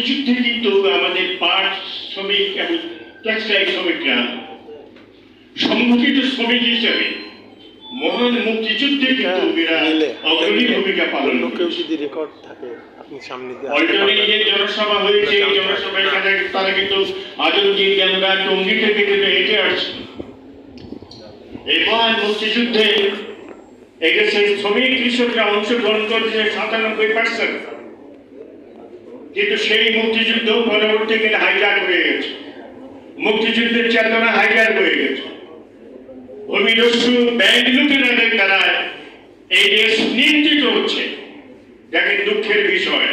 যুদ্ধে কিন্তু আমাদের পাট শ্রমিক এবং টেক্সটাইল শ্রমিকরা। সংগঠিত শ্রমিক হিসেবে মহান মুক্তিযুদ্ধে কিন্তু এরা অগ্রণী ভূমিকা পালন কেউ যদি রেকর্ড থাকে আপনি সামনে যে জনসভা হয়েছে এই জনসভায় তারা তারা কিন্তু আজমগীর গ্যাংরা টঙ্গি থেকে কিন্তু হেঁটে আসছে এই মহান মুক্তিযুদ্ধে এদেশের শ্রমিক কৃষকরা অংশগ্রহণ করেছে সাতানব্বই পার্সেন্ট কিন্তু সেই মুক্তিযুদ্ধ পরবর্তীকালে হাইজাক হয়ে গেছে। মুক্তিযুদ্ধের চেতনা হাইজাক হয়ে গেছে। ব্যাংক লুটেরাদের দ্বারা এই দেশ নিয়ন্ত্রিত হচ্ছে। দুঃখের বিষয়।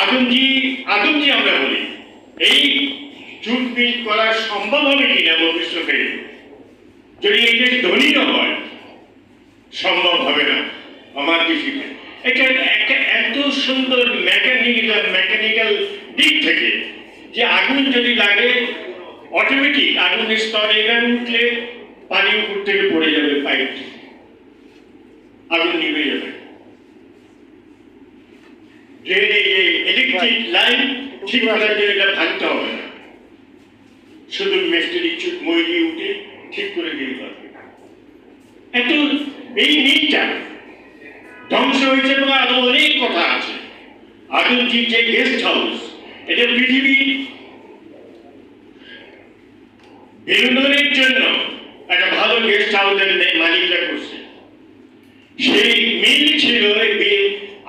আদমজি আদমজি আমরা বলি, এই জুটমিট করা সম্ভব হবে কিনা ভবিষ্যতে? যদি এই দেশ ধনী হয়, সম্ভব হবে না। আমার দৃষ্টিতে এটা এত সুন্দর মেকানিক্যাল মেকানিক্যাল দিক থেকে যে আগুন যদি লাগে অটোমেটিক আগুনের স্তর এখানে উঠলে পানি উপর থেকে পড়ে যাবে পাইপ আগুন নিভে যাবে। ট্রেনে যে ইলেকট্রিক লাইন ঠিক করার জন্য এটা ভাঙতে হবে না। শুধু চুপ মই দিয়ে উঠে ঠিক করে দিয়ে পারবে এত এই মিটটা ধ্বংস হয়েছে বলে আরও অনেক কথা আছে। আদমজির যে গেস্ট হাউস এটা পৃথিবীর বিনোদনের জন্য একটা ভালো গেস্ট হাউসের মালিকরা করছে। সেই মিল ছিল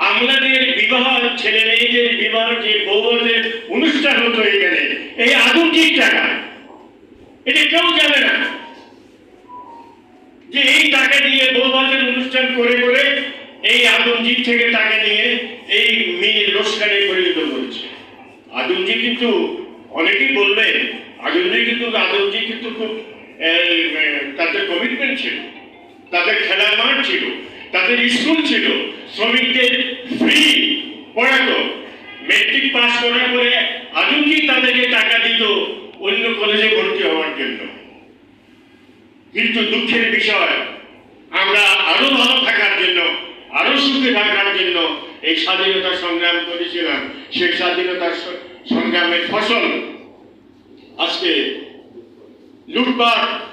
আমলাদের বিবাহ, ছেলে মেয়েদের বিবাহ যে বৌদের অনুষ্ঠান হতো এখানে, এই আদমজির টাকা, এটা কেউ জানে না। যে এই টাকা দিয়ে বৌবাদের অনুষ্ঠান করে করে এই আদমজির থেকে টাকা নিয়ে এই মিল রোজগারে পরিণত করেছে। আদমজি কিন্তু অনেকেই বলবেন আদমজি কিন্তু আদমজি কিন্তু খুব তাদের কমিটমেন্ট ছিল, তাদের খেলার মাঠ ছিল, তাদের স্কুল ছিল। শ্রমিকদের ফ্রি পড়াতো। মেট্রিক পাস করার পরে আদমজি তাদেরকে টাকা দিত অন্য কলেজে ভর্তি হওয়ার জন্য। কিন্তু দুঃখের বিষয়, আমরা আরও ভালো থাকার সুখে থাকার জন্য এই স্বাধীনতা সংগ্রাম করেছিলাম। সেই স্বাধীনতা স- সংগ্রামের ফসল আজকে লুটপাট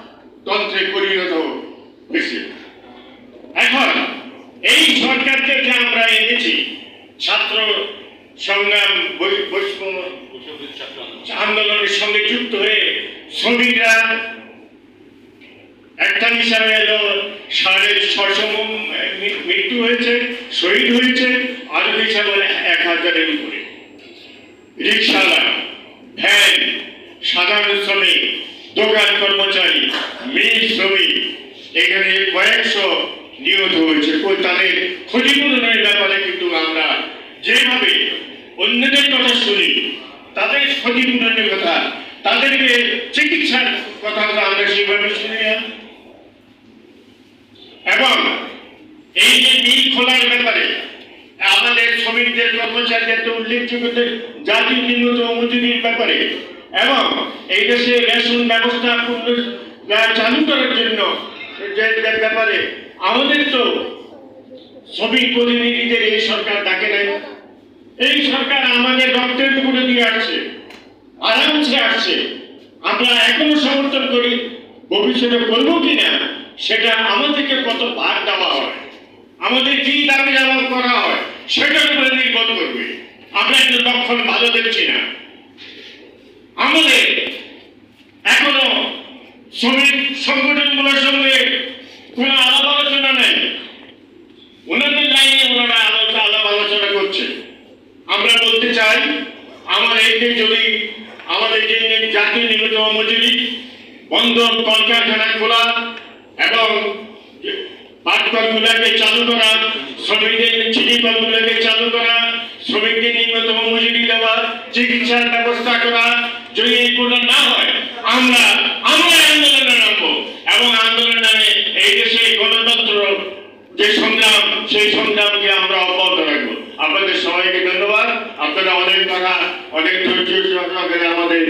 তন্ত্রে পরিণত হয়েছে। এখন এই সরকারকে যে আমরা এনেছি ছাত্র সংগ্রাম বৈ- বৈষম্য আন্দোলনের সঙ্গে যুক্ত হয়ে শ্রমিকরা একটা হিসাবে এলো সাড়ে ছশো মৃত্যু হয়েছে, শহীদ হয়েছে, আরও হিসাবে এক হাজারের উপরে। রিক্সাওয়ালা, ভ্যান, সাধারণ শ্রমিক, দোকান কর্মচারী মিল শ্রমিক, এখানে কয়েকশো নিহত হয়েছে। তাদের ক্ষতিপূরণের ব্যাপারে কিন্তু আমরা যেভাবে অন্যদের কথা শুনি, তাদের ক্ষতিপূরণের কথা, তাদেরকে চিকিৎসার কথা আমরা সেভাবে শুনি না। এবং এই যে মিল খোলার ব্যাপারে, আমাদের শ্রমিকদের, কর্মচারীদের তো উল্লেখযোগ্য জাতীয় নিম্নতম মজুরির ব্যাপারে, এবং এই দেশে রেশন ব্যবস্থা চালু করার জন্য ব্যাপারে, আমাদের তো শ্রমিক প্রতিনিধিদের এই সরকার ডাকে নাই। এই সরকার আমাদের রক্তের টুকরো দিয়ে আসছে, আরামসে আসছে। আমরা এখনও সমর্থন করি, ভবিষ্যতে করব কিনা? সেটা আমাদেরকে কত ভার দেওয়া হয়? আমাদের কি দাবি দাবা করা হয়, সেটার উপরে নির্ভর করবে। আমরা একটু লক্ষণ ভালো দেখছি না। আমাদের এখনও শ্রমিক সংগঠনগুলোর সঙ্গে কোনো আলাপ আলোচনা নেই। ওনাদের লাইনে ওনারা আলোচনা আলাপ আলোচনা করছে। আমরা বলতে চাই, আমার যে যদি আমাদের যে জাতীয় নিম্নতম মজুরি বন্ধ কলকারখানা খোলা এবং পাঠকগুলাকে চালু করা, শ্রমিকদের চিঠিপথগুলাকে চালু করা, শ্রমিকদের নিয়মতম মজুরি দেওয়া, চিকিৎসার ব্যবস্থা করা, যদি এগুলো না হয়, আমরা আমরা আন্দোলনে নামবো। এবং আন্দোলনের নামে এই দেশে গণতন্ত্র যে সংগ্রাম, সেই সংগ্রামকে আমরা অব্যাহত রাখব। আপনাদের সবাইকে ধন্যবাদ। আপনারা অনেক টাকা, অনেক ধৈর্য আমাদের